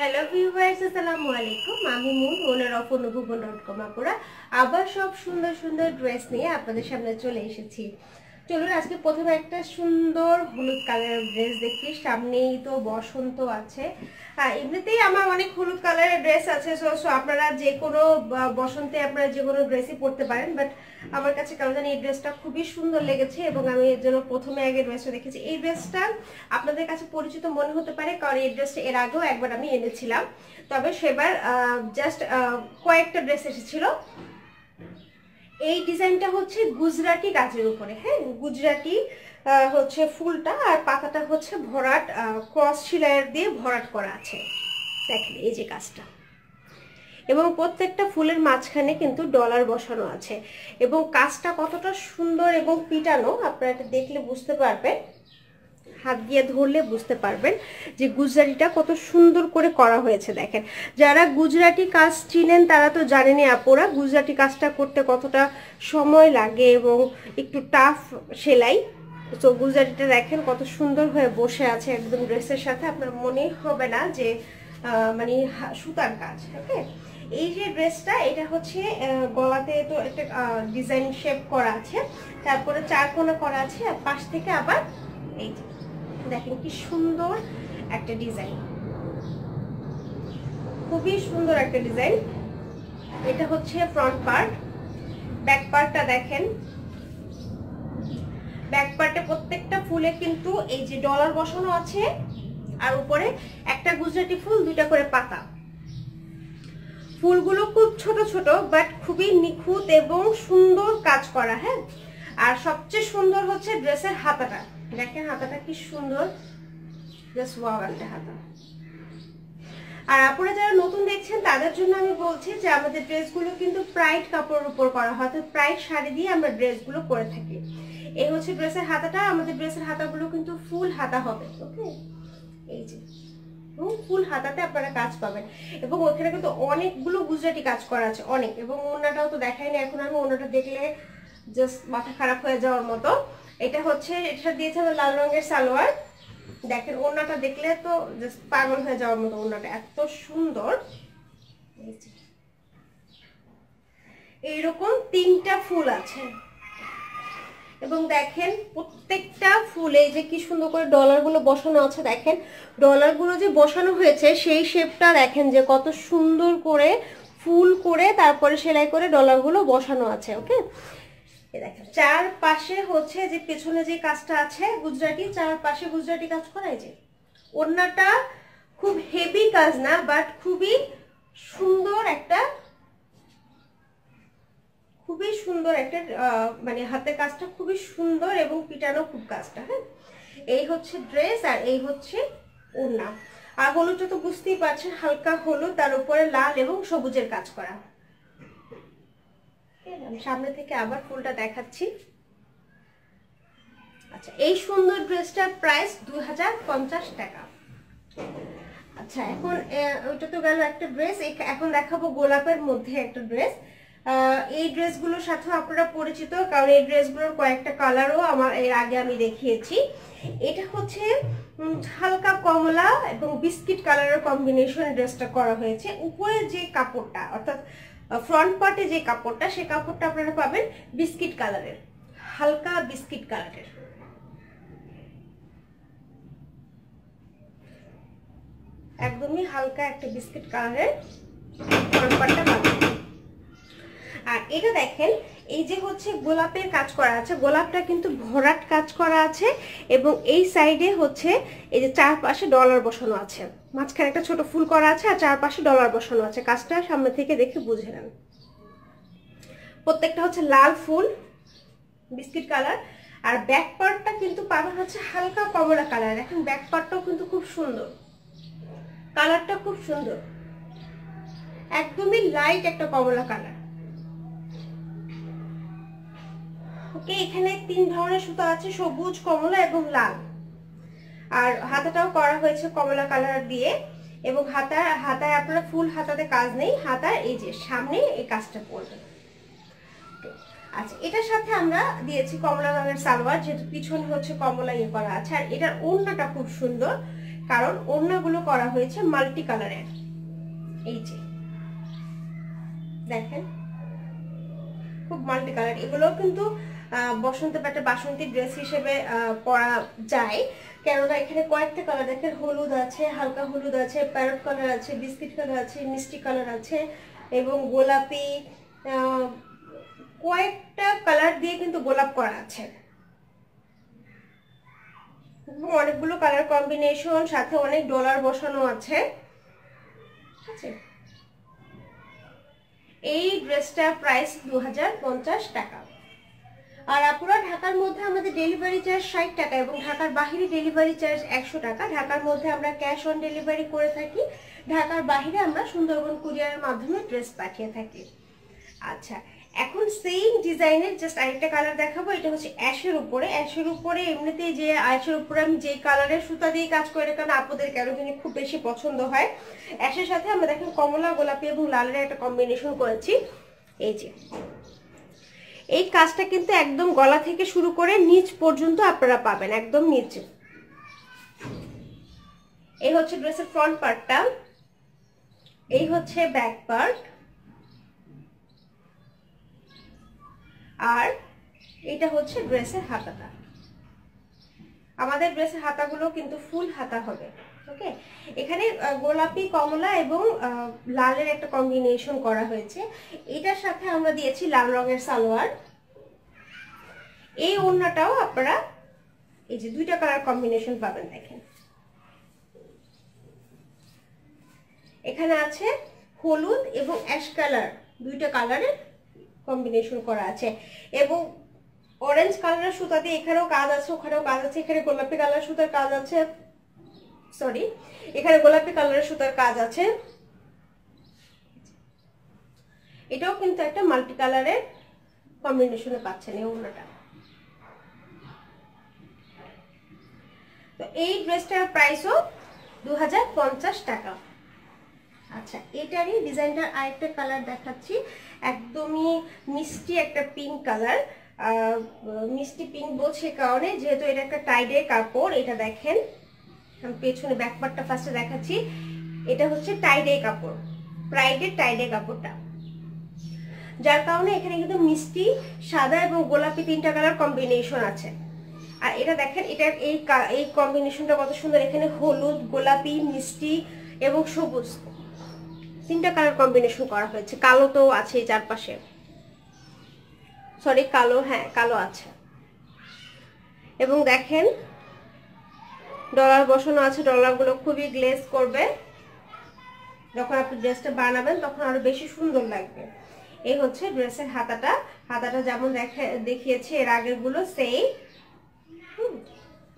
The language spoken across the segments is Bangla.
হ্যালো ভিউয়ার্স আসসালামু আলাইকুম আমি Moon owner of Anubhav dot com আপুরা আবার সব সুন্দর সুন্দর ড্রেস নিয়ে আপনাদের সামনে চলে এসেছি। চলুন, আজকে প্রথমে একটা সুন্দর হলুদ কালারের ড্রেস দেখি। সামনেই তো বসন্ত আছে। এমনিতেই আমার অনেক হলুদ কালারের ড্রেস আছে সো সো আপনারা যে কোনো বসন্তে আপনারা যে কোনো ড্রেসই পরতে পারেন বাট আমার কাছে কেন জানি এই ড্রেসটা খুবই সুন্দর লেগেছে এবং আমি এর জন্য প্রথমে আগে ড্রেসটা দেখেছি। এই ড্রেসটা আপনাদের কাছে পরিচিত মনে হতে পারে, কারণ এই ড্রেসটা এর আগেও একবার আমি এনেছিলাম। তবে সেবার জাস্ট কয়েকটা ড্রেস এসেছিল। এই ডিজাইনটা হচ্ছে গুজরাটি গাছের উপরে হ্যাঁ? গুজরাটি হচ্ছে ফুলটা আর পাতাটা হচ্ছে ভরাট ক্রস শিলায়ের দিয়ে ভরাট করা আছে। দেখেন এই যে কাজটা এবং প্রত্যেকটা ফুলের মাঝখানে কিন্তু ডলার বসানো আছে। এবং কাজটা কতটা সুন্দর এবং পিটানো, আপনারা এটা দেখলে বুঝতে পারবেন। দিয়ে ধরলে বুঝতে পারবেন যে গুজরাটিটা কত সুন্দর করে করা হয়েছে, দেখেন। যারা গুজরাটি কাজ চিনেন তারা তো জানেনই আপোরা, গুজরাটি কাজটা করতে কতটা সময় লাগে এবং একটু টাফ সেলাই। তো গুজরাটিটা দেখেন কত সুন্দর হয়ে বসে আছে একদম ড্রেসের সাথে, আপনার মনে হবে না যে মানে সুতার কাজ, ওকে? এই যে ড্রেসটা, এটা হচ্ছে গলাতে তো একটা ডিজাইন শেপ করা আছে, তারপরে চার কোনা করা আছে, আর পাশ থেকে আবার এই দেখেন কি সুন্দর একটা ডিজাইন। খুবই সুন্দর একটা ডিজাইন। এটা হচ্ছে ফ্রন্ট পার্ট ব্যাক পার্টটা দেখেন। ব্যাক পার্টে প্রত্যেকটা ফুলে কিন্তু এই যে ডলার বসানো আছে, আর উপরে একটা গুজরাটি ফুল, দুইটা করে পাতা। ফুলগুলো খুব ছোট ছোট বাট খুবই নিখুঁত এবং সুন্দর কাজ করা হ্যাঁ? আর সবচেয়ে সুন্দর হচ্ছে ড্রেসের হাতাটা। দেখেন হাতাটা কি সুন্দর। জাস্ট ওয়াও একটা হাতা। আর আপনারা যারা নতুন দেখছেন, তাদের জন্য আমি বলছি যে আমাদের ড্রেসগুলো কিন্তু প্রাইড কাপড়ের উপর করা হয় তো প্রাইড শাড়ি দিয়ে আমরা ড্রেসগুলো করে থাকি। এই হচ্ছে ড্রেসের হাতাটা, আমাদের ড্রেসের হাতাগুলো কিন্তু ফুল হাতা হবে, ওকে? এই যে এবং ফুল হাতাতে আপনারা কাজ পাবেন। এবং ওখানে কিন্তু অনেকগুলো গুজরাটি কাজ করা আছে, অনেক। এবং ওনাটাও তো দেখাই না এখন আমি ওনাটা দেখলে জাস্ট মাথা খারাপ হয়ে যাওয়ার মতো। এটা হচ্ছে, এটা দিয়েছে লাল রঙের সালোয়ার। দেখেন ওনাটা দেখলে তো জাস্ট পাগল হয়ে যাওয়ার মতো ওনাটা এত সুন্দর। এইরকম তিনটা ফুল আছে। এবং দেখেন, প্রত্যেকটা ফুলে যে কি সুন্দর করে ডলারগুলো বসানো আছে, দেখেন, ডলারগুলো যে বসানো হয়েছে, সেই শেপটা দেখেন যে কত সুন্দর করে ফুল করে তারপরে সেলাই করে ডলারগুলো বসানো আছে, ওকে? দেখেন চার পাশে হচ্ছে যে পেছনে যে কাজটা আছে গুজরাটি চার পাশে গুজরাটি কাজ করা যে। ওড়নাটা খুব হেভি কাজ না বাট খুবই সুন্দর একটা, খুবই সুন্দর একটা মানে হাতের কাজটা খুবই সুন্দর এবং পিটানো খুব কাজটা হ্যাঁ? এই হচ্ছে ড্রেস আর এই হচ্ছে ওড়না। আর হলুদটা তো বুঝতেই পারছেন, হালকা হলুদ, তার উপরে লাল এবং সবুজের কাজ করা। সামনে থেকে আবার ফুলটা দেখাচ্ছি। আচ্ছা এই সুন্দর ড্রেসটার প্রাইস দু হাজার পঞ্চাশ টাকা। আচ্ছা এখন ওইটা তো গেল একটা ড্রেস। এখন দেখাবো গোলাপের মধ্যে একটা ড্রেস। এই ড্রেসগুলোর সাথে আপনারা পরিচিত, কারণ এই ড্রেসগুলোর কয়েকটা কালারও আমার, এর আগে আমি দেখিয়েছি। এটা হচ্ছে হালকা কমলা এবং বিস্কিট কালারের কম্বিনেশন ড্রেসটা করা হয়েছে। উপরে যে কাপড়টা, অর্থাৎ ফ্রন্ট পার্টে যে কাপড়টা, সে কাপড়টা আপনারা পাবেন বিস্কিট কালারের হালকা বিস্কিট কালারের একদমই হালকা একটা বিস্কিট কালারের ফ্রন্ট পার্টটা পাবেন। আর এটা দেখেন এই যে হচ্ছে গোলাপের কাজ করা আছে, গোলাপটা কিন্তু ভরাট কাজ করা আছে এবং এই সাইডে হচ্ছে এই যে চারপাশে ডলার বসানো আছে। মাঝখানে একটা ছোট ফুল করা আছে আর চারপাশে ডলার বসানো আছে। কাজটা সামনে থেকে দেখে বুঝে নেন। প্রত্যেকটা হচ্ছে লাল ফুল, বিস্কিট কালার আর ব্যাক পার্টটা কিন্তু পাবেন হচ্ছে হালকা কমলা কালার। এখন ব্যাক পার্টটাও কিন্তু খুব সুন্দর। কালারটা খুব সুন্দর। একদমই লাইট একটা কমলা কালার। ওকে এখানে তিন ধরনের সুতো আছে, সবুজ, কমলা এবং লাল। আর হাতাটাও করা হয়েছে কমলা কালার দিয়ে এবং হাতা হাতায় আপনারা ফুল হাতাতে কাজ নেই। হাতার এই যে সামনে এই কাজটা করবে। আচ্ছা এটার সাথে আমরা দিয়েছি কমলা রঙের সালোয়ার, যেহেতু পিছনে হচ্ছে কমলা ইয়ে করা আছে। আর এটার ওড়নাটা খুব সুন্দর, কারণ ওড়নাগুলো করা হয়েছে মাল্টি কালারের এই যে। দেখেন, খুব মাল্টি কালার এগুলো কিন্তু বসন্ত একটা বাসন্তী ড্রেস হিসেবে পরা যায়। কেননা এখানে কয়েকটা কালার দেখেন, হলুদ আছে, হালকা হলুদ আছে প্যারট কালার আছে বিস্কিট কালার আছে, মিষ্টি কালার আছে এবং গোলাপি কয়েকটা কালার দিয়ে কিন্তু গোলাপ করা আছে। অনেকগুলো কালার কম্বিনেশন সাথে অনেক ডলার বসানো আছে। ঠিক আছে? এই ড্রেসটার প্রাইস দু হাজার পঞ্চাশ টাকা। আর আপুরা, ঢাকার মধ্যে আমাদের ডেলিভারি চার্জ ষাট টাকা এবং ঢাকার বাহিরে ডেলিভারি চার্জ একশো টাকা। ঢাকার মধ্যে আমরা ক্যাশ অন ডেলিভারি করে থাকি। ঢাকার বাহিরে আমরা সুন্দরবন কুরিয়ারের মাধ্যমে ড্রেস পাঠিয়ে থাকি। আচ্ছা এখন সেম ডিজাইনের জাস্ট আরেকটা কালার দেখাবো। এটা হচ্ছে অ্যাশের উপরে। অ্যাশের উপরে এমনিতেই যে অ্যাশের উপরে আমি যে কালারের সুতা দিয়ে কাজ করে কারণ আপনাদের কেন জানি খুব বেশি পছন্দ হয়। অ্যাশের সাথে আমরা দেখেন কমলা, গোলাপি এবং লালের একটা কম্বিনেশন করেছি। এই যে এই কাজটা কিন্তু একদম গলা থেকে শুরু করে নিচ পর্যন্ত আপনারা পাবেন, একদম নিচে। এই হচ্ছে ড্রেসের ফ্রন্ট পার্টটা এই হচ্ছে ব্যাক পার্ট আর এটা হচ্ছে ড্রেসের হাতাটা। আমাদের ড্রেসের হাতাগুলো কিন্তু ফুল হাতা হবে। ওকে এখানে গোলাপি, কমলা এবং লালের একটা কম্বিনেশন করা হয়েছে। এটার সাথে আমরা দিয়েছি লাল রঙের সালোয়ার। এই ওড়নাটাও আপনারা এই যে দুইটা কালার কম্বিনেশন পাবেন, দেখেন। এখানে আছে হলুদ এবং অ্যাশ কালার দুইটা কালারের কম্বিনেশন করা আছে। এবং অরেঞ্জ কালারের সুতা দিয়ে এখানেও কাজ আছে, ওখানেও কাজ আছে, এখানে গোলাপি কালার সুতার কাজ আছে। সরি এখানে গোলাপি কালারের সুতার কাজ আছে। এটাও কিন্তু একটা মাল্টি কালারের কম্বিনেশনে পাচ্ছেন এই ওড়নাটা। তো এই ড্রেসটার প্রাইসও দু টাকা। আচ্ছা এটারই ডিজাইনটার আরেকটা কালার দেখাচ্ছি। একদমই মিষ্টি একটা পিঙ্ক কালার। মিষ্টি পিঙ্ক বলছে কারণে যেহেতু এটা একটা টাইডের কাপড়, এটা দেখেন। আমি পেছনে ব্যাকপারটা ফার্স্টে দেখাচ্ছি। এটা হচ্ছে টাইডে কাপড়। প্রাইডের টাইডে কাপড়টা। যার কারণে এখানে কিন্তু মিষ্টি, সাদা এবং গোলাপি তিনটা কালার কম্বিনেশন আছে। আর এটা দেখেন, এটা এই এই কম্বিনেশনটা কত সুন্দর। এখানে হলুদ, গোলাপি, মিষ্টি এবং সবুজ তিনটা কালার কম্বিনেশন করা হয়েছে। কালো তো আছে চারপাশে। সরি কালো হ্যাঁ কালো আছে। এবং দেখেন ডলার বসানো আছে, ডলারগুলো খুবই গ্লেজ করবে। যখন আপনি ড্রেসটা বানাবেন, তখন আরও বেশি সুন্দর লাগবে। এই হচ্ছে ড্রেসের হাতাটা। হাতাটা যেমন দেখিয়েছে, এর আগেরগুলো সেই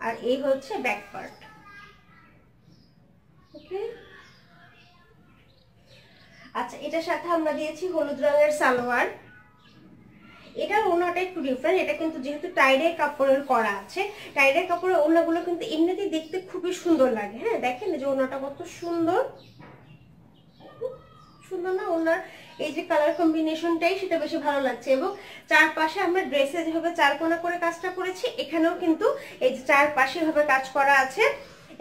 আর এই হচ্ছে ব্যাক পার্ট ওকে আচ্ছা এটার সাথে আমরা দিয়েছি হলুদ রঙের সালোয়ার। এটার ওনাটা একটু ডিফারেন্ট এটা কিন্তু যেহেতু টাইডে কাপড়ের করা আছে টাইডে কাপড়ের ওনাগুলো কিন্তু এমনিতেই দেখতে খুবই সুন্দর লাগে। হ্যাঁ দেখেন যে ওনাটা কত সুন্দর। সুন্দর না? ওনার এই যে কালার কম্বিনেশনটাই সেটা বেশি ভালো লাগছে। এবং চারপাশে আমরা ড্রেসে যেভাবে চারকোনা করে কাজটা করেছি, এখানেও কিন্তু এই যে চারপাশে ভাবে কাজ করা আছে।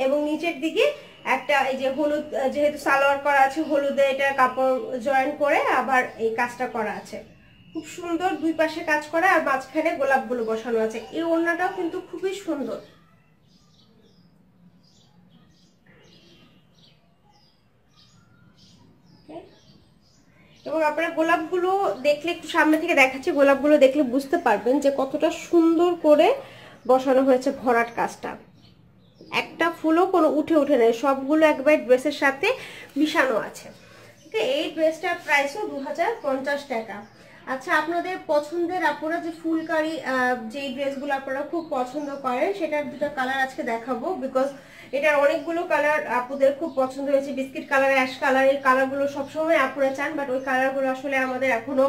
এবং নিচের দিকে একটা এই যে হলুদ, যেহেতু সালোয়ার করা আছে, হলুদে এটা কাপড় জয়েন করে আবার এই কাজটা করা আছে। খুব সুন্দর দুই পাশে কাজ করা আর মাঝখানে গোলাপগুলো বসানো আছে। এই ওড়নাটাও কিন্তু খুবই সুন্দর। এবং আপনারা গোলাপগুলো দেখলে একটু সামনে থেকে দেখাচ্ছি, গোলাপগুলো দেখলে বুঝতে পারবেন যে কতটা সুন্দর করে বসানো হয়েছে ভরাট কাজটা। একটা ফুলও কোনো উঠে উঠে নেই, সবগুলো একবার ড্রেসের সাথে মিশানো আছে। এই ড্রেসটার প্রাইসও দু হাজার পঞ্চাশ টাকা। আচ্ছা আপনাদের পছন্দের আপনারা যে ফুলকারি যে ড্রেসগুলো আপনারা খুব পছন্দ করেন, সেটার দুটো কালার আজকে দেখাবো বিকজ এটার অনেকগুলো কালার আপুদের খুব পছন্দ হয়েছে। বিস্কিট কালার অ্যাশ কালার এই কালারগুলো সবসময় আপুরা চান বাট ওই কালারগুলো আসলে আমাদের এখনও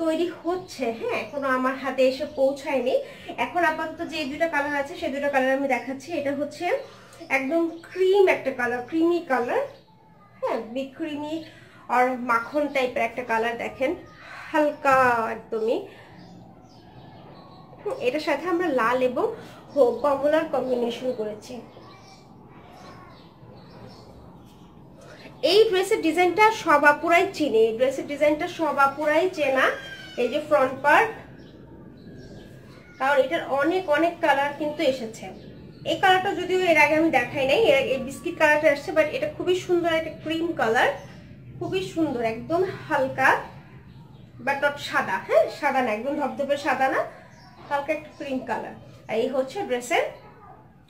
তৈরি হচ্ছে হ্যাঁ এখনও আমার হাতে এসে পৌঁছায়নি। এখন আপাতত যে দুটো কালার আছে সেই দুটো কালার আমি দেখাচ্ছি। এটা হচ্ছে একদম ক্রিম একটা কালার ক্রিমি কালার হ্যাঁ বিক্রিমি আর মাখন টাইপের একটা কালার দেখেন। হালকা একদমই। এটার সাথে আমরা লাল এবং কমলার কম্বিনেশন করেছি। এই ড্রেসের ডিজাইনটা সব আপুরাই চিনে। এই ড্রেসের ডিজাইনটা সব আপুরাই চেনা। এই যে ফ্রন্ট পার্ট কারণ এটার অনেক অনেক কালার কিন্তু এসেছে। এই কালারটা যদিও এর আগে আমি দেখাই নাই, এর এই বিস্কিট কালারটা আসছে বাট এটা খুবই সুন্দর একটা ক্রিম কালার খুবই সুন্দর, একদম হালকা। বাট নট সাদা হ্যাঁ? সাদা না, একদম ধপধপে সাদা না, হালকা একটা ক্রিম কালার এই হচ্ছে ড্রেসের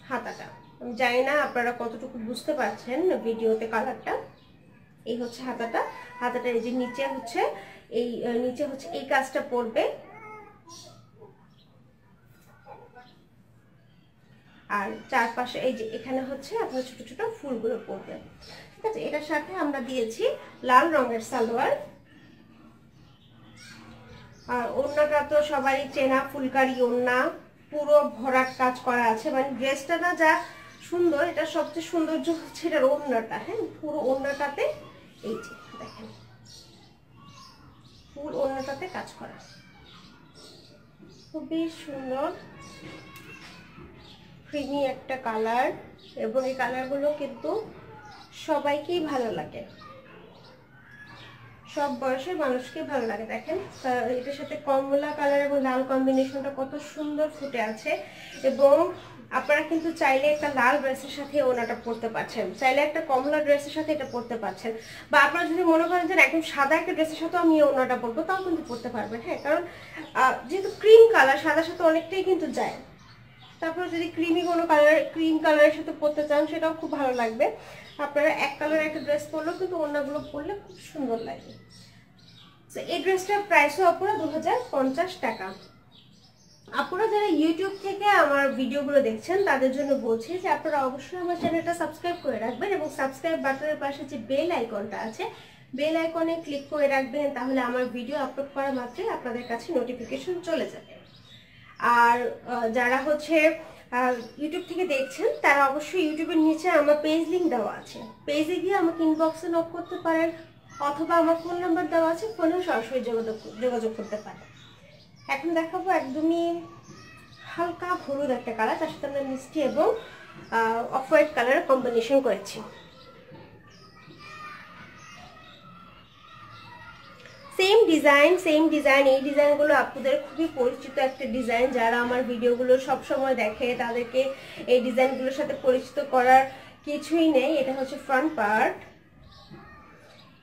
হাতাটা। আমি জানি না আপনারা কতটুকু বুঝতে পারছেন ভিডিওতে কালারটা এই হচ্ছে হাতাটা। হাতাটা এই যে নিচে হচ্ছে, এই নিচে হচ্ছে এই কাজটা পড়বে। আর চারপাশে এই যে এখানে হচ্ছে আপনার ছোট ছোট ফুলগুলো পড়বে। ঠিক আছে? এটার সাথে আমরা দিয়েছি লাল রঙের সালোয়ার। ওড়নাটা তো সবাই চেনা, ফুলকারি ওড়না, পুরো ভরাট কাজ করা আছে। মানে ড্রেসটা না যা সুন্দর, এটা সবচেয়ে সৌন্দর্য হচ্ছে এটার ওড়নাটা। হ্যাঁ পুরো ওড়নাটাতে এই যে দেখেন। ফুল ওড়নাটাতে কাজ করা। খুবই সুন্দর ক্রিমি একটা কালার এবং এই কালারগুলো কিন্তু সবাইকেই ভালো লাগে। সব বয়সের মানুষকে ভালো লাগে, দেখেন। এটার সাথে কমলা কালার এবং লাল কম্বিনেশনটা কত সুন্দর ফুটে আছে। এবং আপনারা কিন্তু চাইলে একটা লাল ড্রেসের সাথে ওনাটা পরতে পারছেন। চাইলে একটা কমলা ড্রেসের সাথে এটা পরতে পারছেন। বা আপনারা যদি মনে করেন যে, একদম সাদা একটা ড্রেসের সাথে আমি ওনাটা পরবো তাও কিন্তু পরতে পারবেন হ্যাঁ। কারণ যেহেতু ক্রিম কালার সাদার সাথে অনেকটাই কিন্তু যায়। তারপরে যদি ক্রিমি কোনো কালার ক্রিম কালারের সাথে পরতে চান, সেটাও খুব ভালো লাগবে। আপনারা এক কালারের একটা ড্রেস পরলেও কিন্তু অন্যগুলো পরলে খুব সুন্দর লাগে। তো এই ড্রেসটার প্রাইসও আপনারা দু হাজার পঞ্চাশ টাকা। আপনারা যারা ইউটিউব থেকে আমার ভিডিওগুলো দেখছেন, তাদের জন্য বলছি যে আপনারা অবশ্যই আমার চ্যানেলটা সাবস্ক্রাইব করে রাখবেন এবং সাবস্ক্রাইব বাটনের পাশে যে বেল আইকনটা আছে বেল আইকনে ক্লিক করে রাখবেন, তাহলে আমার ভিডিও আপলোড করা মাত্রই আপনাদের কাছে নোটিফিকেশন চলে যাবে। আর যারা হচ্ছে ইউটিউব থেকে দেখছেন, তারা অবশ্যই ইউটিউবের নিচে আমার পেজ লিঙ্ক দেওয়া আছে। পেজে গিয়ে আমাকে ইনবক্সে নক করতে পারেন, অথবা আমার ফোন নাম্বার দেওয়া আছে ফোনেও সরাসরি যোগাযোগ যোগাযোগ করতে পারেন। এখন দেখাবো একদমই হালকা হলুদ একটা কালার তার সাথে আমরা মিষ্টি এবং অফ হোয়াইট কালারের কম্বিনেশন করেছি। সেম ডিজাইন সেম ডিজাইন এই ডিজাইনগুলো আপনাদের খুবই পরিচিত একটা ডিজাইন যারা আমার ভিডিওগুলো সব সময় দেখে, তাদেরকে এই ডিজাইনগুলোর সাথে পরিচিত করার কিছুই নেই। এটা হচ্ছে ফ্রন্ট পার্ট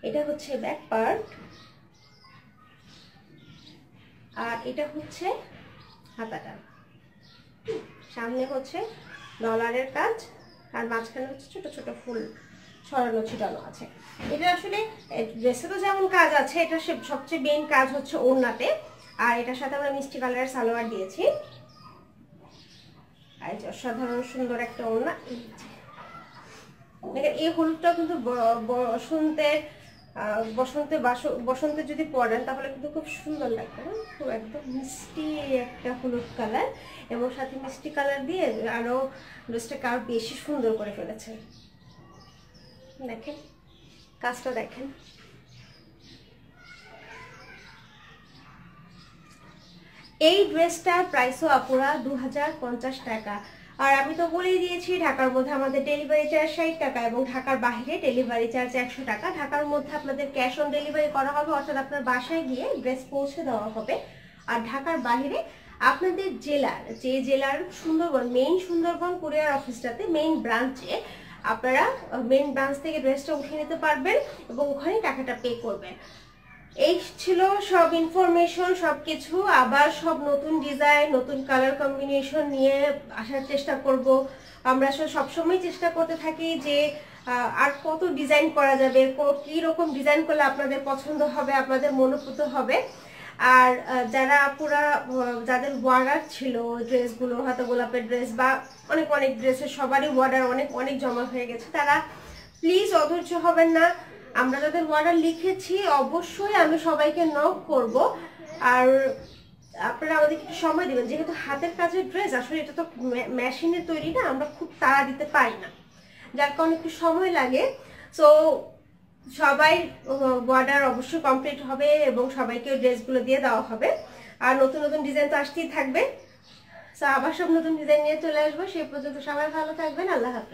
এটা হচ্ছে ব্যাক পার্ট আর এটা হচ্ছে হাতাটা। সামনে হচ্ছে ডলারের কাজ, আর মাঝখানে হচ্ছে ছোট ছোট ফুল। ছড়ানো ছিটানো আছে এটা আসলে ড্রেসেরও যেমন কাজ আছে, এটা সবচেয়ে মেন কাজ হচ্ছে ওড়নাতে। আর এটার সাথে আমরা মিষ্টি কালারের সালোয়ার দিয়েছি। আর অসাধারণ সুন্দর একটা ওড়না। দেখেন, এই হলুদটা কিন্তু বসন্তের বসন্তে বসন্তে যদি পরেন, তাহলে কিন্তু খুব সুন্দর লাগবে না? খুব একদম মিষ্টি একটা হলুদ কালার। এবং সাথে মিষ্টি কালার দিয়ে আরও ড্রেসটাকে আরও বেশি সুন্দর করে ফেলেছে। দেখেন, কাজটা দেখেন। এই ড্রেসটার প্রাইসও আপুরা দু হাজার পঞ্চাশ টাকা। আর আমি তো বলেই দিয়েছি, ঢাকার মধ্যে আমাদের ডেলিভারি চার্জ ষাট টাকা এবং ঢাকার বাইরে ডেলিভারি চার্জ একশো টাকা। ঢাকার মধ্যে আপনাদের ক্যাশ অন ডেলিভারি করা হবে, অর্থাৎ আপনার বাসায় গিয়ে ড্রেস পৌঁছে দেওয়া হবে। আর ঢাকার বাহিরে আপনাদের জেলার, যে জেলার সুন্দরবন মেইন সুন্দরবন, কুরিয়ার অফিসটাতে মেইন ব্রাঞ্চে আপনারা মেন ব্রাঞ্চ থেকে ড্রেসটা উঠিয়ে নিতে পারবেন এবং ওখানে টাকাটা পে করবেন। এই ছিল সব ইনফরমেশন সব কিছু আবার সব নতুন ডিজাইন নতুন কালার কম্বিনেশন নিয়ে আসার চেষ্টা করব। আমরা সবসময় চেষ্টা করতে থাকি যে আর কত ডিজাইন করা যাবে, কী রকম ডিজাইন করলে আপনাদের পছন্দ হবে, আপনাদের মনোভূত হবে। আর যারা পুরা যাদের ওয়ার্ডার ছিল ড্রেসগুলো হয়তো গোলাপের ড্রেস বা অনেক অনেক ড্রেসের সবারই ওয়ার্ডার অনেক অনেক জমা হয়ে গেছে। তারা প্লিজ অধৈর্য হবেন না। আমরা যাদের ওয়ার্ডার লিখেছি, অবশ্যই আমি সবাইকে নক করব। আর আপনারা আমাদেরকে একটু সময় দেবেন, যেহেতু হাতের কাজের ড্রেস আসলে এটা তো মেশিনের তৈরি না, আমরা খুব তাড়া দিতে পারি না। যার কারণে একটু সময় লাগে। সো সবাই বর্ডার অবশ্যই কমপ্লিট হবে এবং সবাইকে ড্রেসগুলো দিয়ে দেওয়া হবে। আর নতুন নতুন ডিজাইন তো আসতেই থাকবে। তো আবার সব নতুন ডিজাইন নিয়ে চলে আসব। সেই পর্যন্ত সবাই ভালো থাকবেন। আল্লাহ হাফিজ।